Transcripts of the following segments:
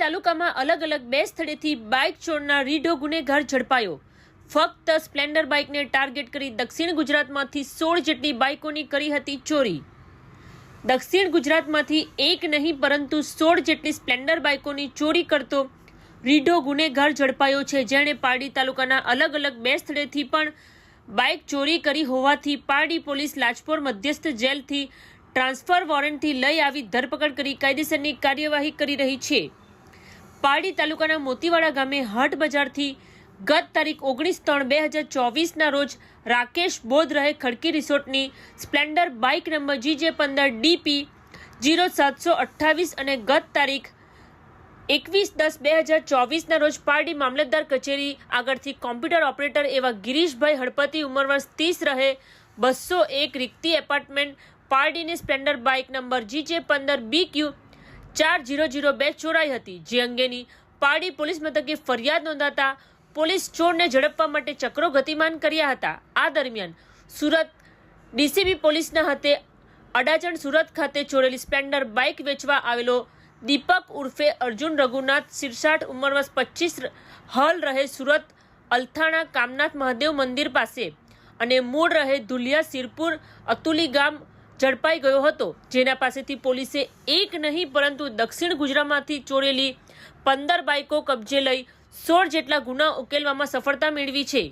તાલુકામાં અલગ અલગ બે સ્થળેથી બાઇક ચોરના રીઢો ગુનેગાર ઝડપાયો. ફક્ત સ્પ્લેન્ડર બાઇકને ટાર્ગેટ કરી દક્ષિણ ગુજરાતમાંથી સોળ જેટલી બાઇકોની કરી હતી ચોરી. દક્ષિણ ગુજરાતમાંથી એક નહીં, પરંતુ સોળ જેટલી સ્પ્લેન્ડર બાઇકોની ચોરી કરતો રીઢો ગુનેગાર ઝડપાયો છે. જેણે પારડી તાલુકાના અલગ અલગ બે સ્થળેથી પણ બાઇક ચોરી કરી હોવાથી પારડી પોલીસ લાજપોર મધ્યસ્થ જેલથી ટ્રાન્સફર વોરંટથી લઈ આવી ધરપકડ કરી કાયદેસરની કાર્યવાહી કરી રહી છે. પારડી તાલુકાના મોતીવાડા ગામે હાટ બજારથી ગત તારીખ ઓગણીસ ત્રણ બે હજાર ચોવીસના રોજ રાકેશ બોધ રહે ખડકી રિસોર્ટની સ્પ્લેન્ડર બાઇક નંબર જીજે પંદર ડીપી જીરો સાતસો અઠ્ઠાવીસ અને ગત તારીખ એકવીસ દસ બે હજાર ચોવીસના રોજ પારડી મામલતદાર કચેરી આગળથી કોમ્પ્યુટર ઓપરેટર એવા ગિરીશભાઈ હળપતિ ઉંમર વર્ષ ત્રીસ રહે બસો એક રિક્તિ એપાર્ટમેન્ટ પારડીની સ્પ્લેન્ડર બાઇક નંબર જીજે પંદર બી ક્યુ ચાર જીરો જીરો બે ચોરાઈ હતી, જે અંગેની પાડી પોલીસ મથકે ફરિયાદ નોંધાતા પોલીસ ચોરને ઝડપવા માટે ચક્રો ગતિમાન કર્યા હતા. આ દરમિયાન સુરત ડીસીબી પોલીસના હાથે અડાજણ સુરત ખાતે ચોરેલી સ્પ્લેન્ડર બાઇક વેચવા આવેલો દીપક ઉર્ફે અર્જુન રઘુનાથ સિરસાઠ ઉંમર વર્ષ પચીસ હલ રહે સુરત અલથાણા કામનાથ મહાદેવ મંદિર પાસે અને મૂળ રહે ધુલિયા સિરપુર અતુલી ગામ ઝડપાઈ ગયો હતો. જેના પાસેથી પોલીસે એક નહીં, પરંતુ દક્ષિણ ગુજરાતમાંથી ચોરેલી પંદર બાઇકો કબજે લઈ સોળ જેટલા ગુના ઉકેલવામાં સફળતા મેળવી છે.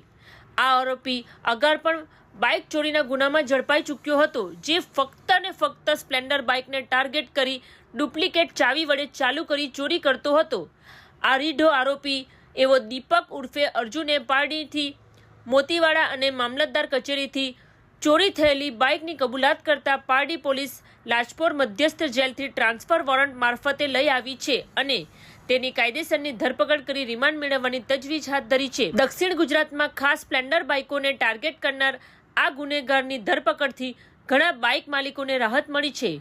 આ આરોપી અગાર પણ બાઇક ચોરીના ગુનામાં ઝડપાઈ ચૂક્યો હતો, જે ફક્ત ને ફક્ત સ્પ્લેન્ડર બાઇકને ટાર્ગેટ કરી ડુપ્લિકેટ ચાવી વડે ચાલુ કરી ચોરી કરતો હતો. આ રીઢો આરોપી એવો દીપક ઉર્ફે અર્જુને પારડીથી મોતીવાડા અને મામલતદાર કચેરીથી ચોરી થયેલી બાઇકની કબૂલાત કરતા પારડી પોલીસ લાજપોર મધ્યસ્થ જેલથી ટ્રાન્સફર વોરંટ મારફતે લઈ આવી છે અને તેની કાયદેસરની ધરપકડ કરી રિમાન્ડ મેળવવાની તજવીજ હાથ ધરી છે. દક્ષિણ ગુજરાતમાં ખાસ સ્પ્લેન્ડર બાઇકોને ટાર્ગેટ કરનાર આ ગુનેગારની ધરપકડથી ઘણા બાઇક માલિકોને રાહત મળી છે.